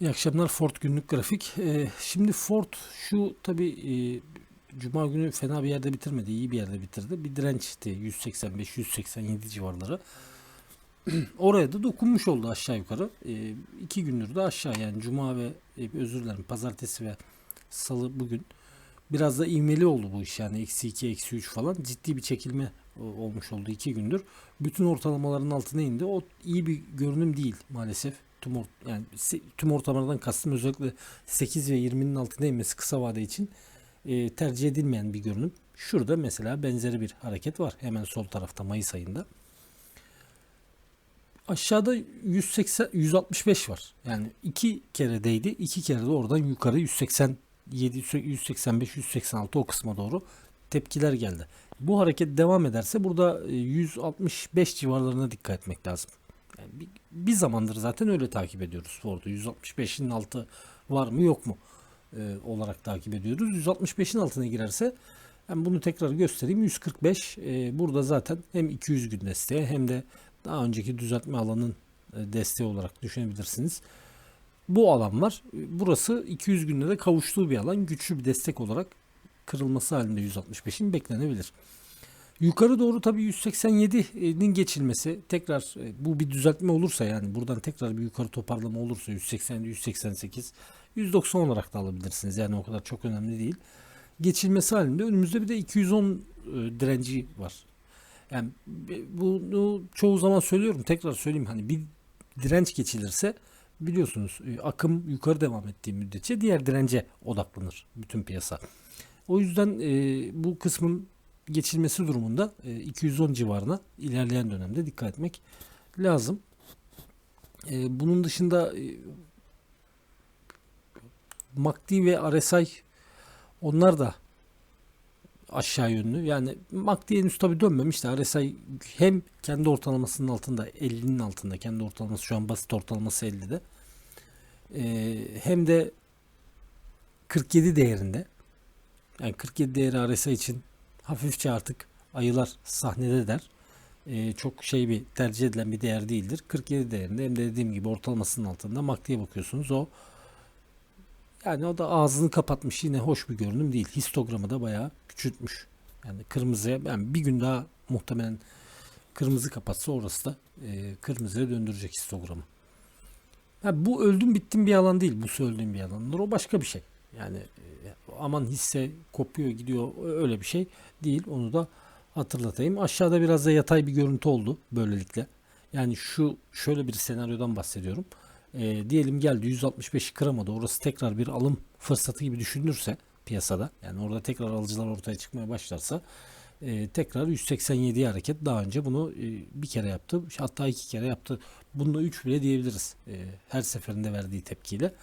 İyi akşamlar Ford günlük grafik. Ee, şimdi Ford şu tabi Cuma günü fena bir yerde bitirmedi. iyi bir yerde bitirdi. Bir dirençti 185-187 civarları. Oraya da dokunmuş oldu aşağı yukarı. Ee, iki gündür de aşağı yani Cuma ve e, özür dilerim Pazartesi ve Salı bugün. Biraz da ivmeli oldu bu iş yani eksi 2 eksi 3 falan ciddi bir çekilme e, olmuş oldu iki gündür. Bütün ortalamaların altına indi. O iyi bir görünüm değil maalesef. Tüm, yani tüm ortalamalardan kastım özellikle 8 ve 20'nin altına inmesi kısa vade için e, tercih edilmeyen bir görünüm. Şurada mesela benzeri bir hareket var. Hemen sol tarafta Mayıs ayında. Aşağıda 180 165 var. Yani iki kere değdi. iki kere de oradan yukarı 187 185 186 o kısma doğru tepkiler geldi. Bu hareket devam ederse burada e, 165 civarlarına dikkat etmek lazım. Yani bir, bir zamandır zaten öyle takip ediyoruz Ford'u. 165'in altı var mı yok mu e, olarak takip ediyoruz. 165'in altına girerse ben bunu tekrar göstereyim. 145 e, burada zaten hem 200 gün desteği hem de daha önceki düzeltme alanın e, desteği olarak düşünebilirsiniz. Bu alan var. E, Burası 200 günde de kavuştuğu bir alan. Güçlü bir destek olarak kırılması halinde 165'in beklenebilir. Yukarı doğru tabii 187'nin geçilmesi tekrar e, bu bir düzeltme olursa yani buradan tekrar bir yukarı toparlama olursa 180 188 190 olarak da alabilirsiniz. Yani o kadar çok önemli değil. Geçilmesi halinde önümüzde bir de 210 e, direnci var. Yani b- bunu çoğu zaman söylüyorum. Tekrar söyleyeyim hani bir direnç geçilirse biliyorsunuz e, akım yukarı devam ettiği müddetçe diğer dirence odaklanır bütün piyasa. O yüzden e, bu kısmın geçilmesi durumunda e, 210 civarına ilerleyen dönemde dikkat etmek lazım. E, bunun dışında e, MACD ve RSI onlar da aşağı yönlü. Yani MACD henüz tabii dönmemiş de RSI hem kendi ortalamasının altında 50'nin altında kendi ortalaması şu an basit ortalaması 50'de. E, hem de 47 değerinde. Yani 47 değeri RSI için hafifçe artık ayılar sahnede der. Ee, çok şey bir tercih edilen bir değer değildir. 47 değerinde hem de dediğim gibi ortalamasının altında MACD'ye bakıyorsunuz. O yani o da ağzını kapatmış yine hoş bir görünüm değil. Histogramı da bayağı küçültmüş. Yani kırmızıya yani bir gün daha muhtemelen kırmızı kapatsa orası da e, kırmızıya döndürecek histogramı. Ha, bu öldüm bittim bir alan değil. Bu söylediğim bir alandır. O başka bir şey. Yani e, aman hisse kopuyor gidiyor öyle bir şey değil. Onu da hatırlatayım. Aşağıda biraz da yatay bir görüntü oldu böylelikle. Yani şu şöyle bir senaryodan bahsediyorum. E, diyelim geldi 165'i kıramadı. Orası tekrar bir alım fırsatı gibi düşünülürse piyasada yani orada tekrar alıcılar ortaya çıkmaya başlarsa e, tekrar 187'ye hareket daha önce bunu e, bir kere yaptı hatta iki kere yaptı. Bunda 3 bile diyebiliriz e, her seferinde verdiği tepkiyle.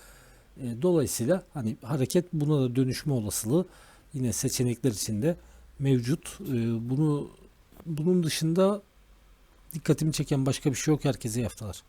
E, dolayısıyla hani hareket buna da dönüşme olasılığı yine seçenekler içinde mevcut. E, bunu bunun dışında dikkatimi çeken başka bir şey yok. Herkese iyi haftalar.